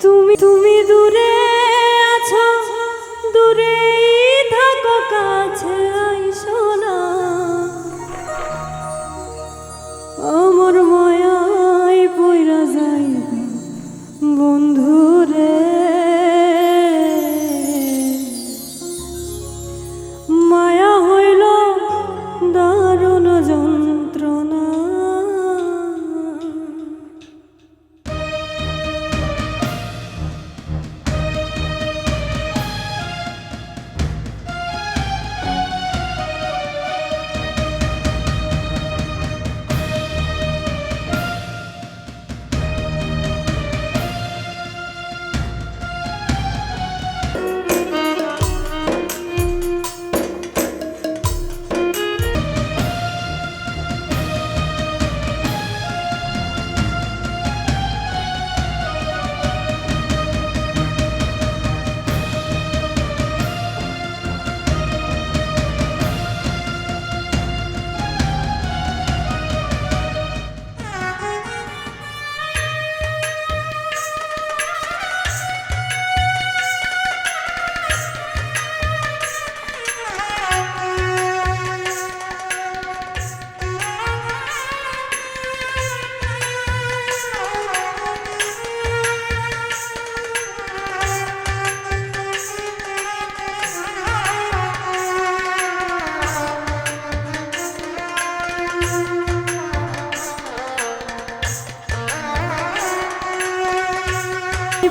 তুমি তুমি দূরে আছো দূরে থাকো কাছে।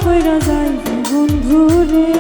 পইরা যাই বন্ধু রে